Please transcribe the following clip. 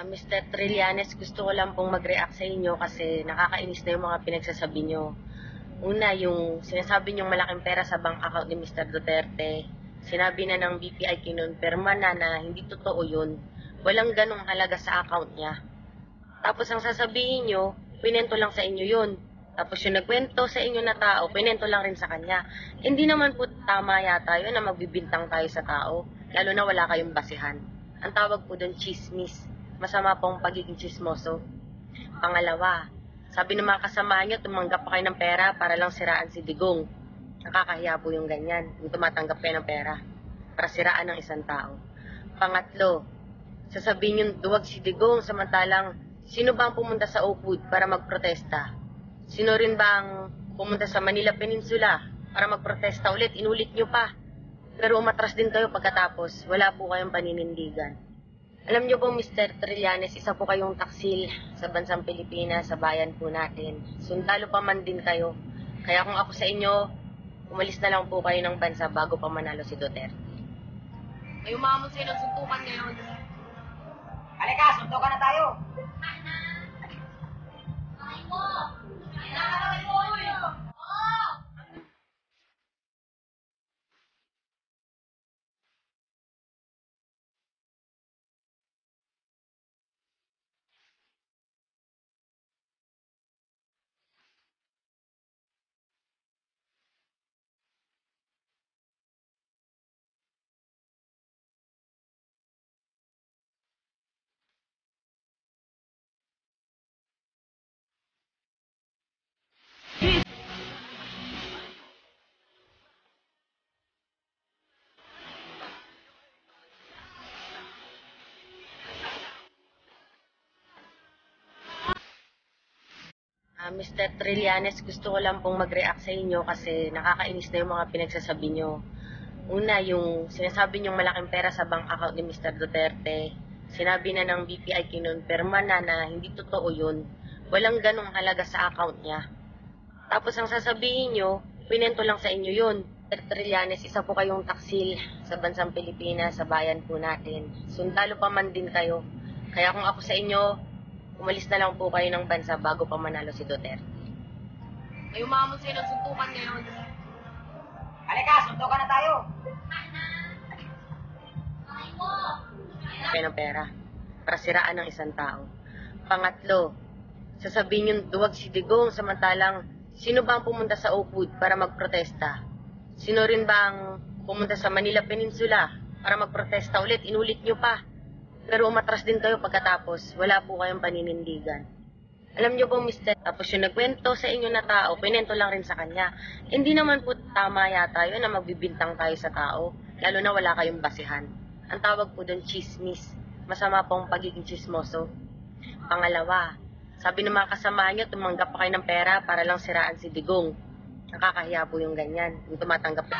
Ah, Mr. Trillanes, gusto ko lang pong mag-react sa inyo kasi nakakainis na yung mga pinagsasabi nyo. Una, yung sinasabi nyong malaking pera sa bank account ni Mr. Duterte. Sinabi na ng BPI kinonfirma na na hindi totoo yun. Walang ganong halaga sa account niya. Tapos ang sasabihin nyo, pinento lang sa inyo yun. Tapos yung nagkwento sa inyo na tao, pinento lang rin sa kanya. Hindi naman po tama yata yun na magbibintang tayo sa tao, lalo na wala kayong basihan. Ang tawag po doon chismis. Masama pong pagiging chismoso. Pangalawa, sabi ng mga kasama niyo, tumanggap pa kayo ng pera para lang siraan si Digong. Nakakahiya po yung ganyan, yung tumatanggap kayo ng pera para siraan ng isang tao. Pangatlo, sasabihin yung duwag si Digong samantalang sino ba ang pumunta sa Oakwood para magprotesta? Sino rin ba ang pumunta sa Manila Peninsula para magprotesta ulit? Inulit nyo pa. Pero umatras din kayo pagkatapos, wala po kayong paninindigan. Alam niyo po, Mr. Trillanes, isa po kayong taksil sa bansang Pilipinas, sa bayan po natin. Sundalo pa man din kayo. Kaya kung ako sa inyo, umalis na lang po kayo ng bansa bago pa manalo si Duterte. May umamon sa'yo ng suntukan ngayon. Halika, sunto ka na tayo. Mr. Trillanes, gusto ko lang pong mag-react sa inyo kasi nakakainis na yung mga pinagsasabi nyo. Una, yung sinasabi nyong malaking pera sa bank account ni Mr. Duterte. Sinabi na ng BPI kinonfirma na na hindi totoo yun. Walang ganong halaga sa account niya. Tapos ang sasabihin nyo, pinento lang sa inyo yun. Mr. Trillanes, isa po kayong taksil sa bansang Pilipinas, sa bayan po natin. Sundalo pa man din kayo. Kaya kung ako sa inyo, umalis na lang po kayo ng bansa bago pa manalo si Duterte. May umamon sa'yo ng suntukan ngayon. Halika, sunto ka na tayo. kayo ng pera para siraan ng isang tao. Pangatlo, sasabihin yung duwag si Digong samantalang sino ba ang pumunta sa Oakwood para magprotesta? Sino rin ba ang pumunta sa Manila Peninsula para magprotesta ulit? Inulit nyo pa. Pero umatras din kayo pagkatapos, wala po kayong paninindigan. Alam niyo po, mister, tapos yung nagkwento sa inyo na tao, pinento lang rin sa kanya. Hindi naman po tama yata yun na magbibintang tayo sa tao, lalo na wala kayong basihan. Ang tawag po doon chismis. Masama pong pagiging chismoso. Pangalawa, sabi ng mga kasama niyo, tumanggap pa kayo ng pera para lang siraan si Digong. Nakakahiya po yung ganyan, yung tumatanggap.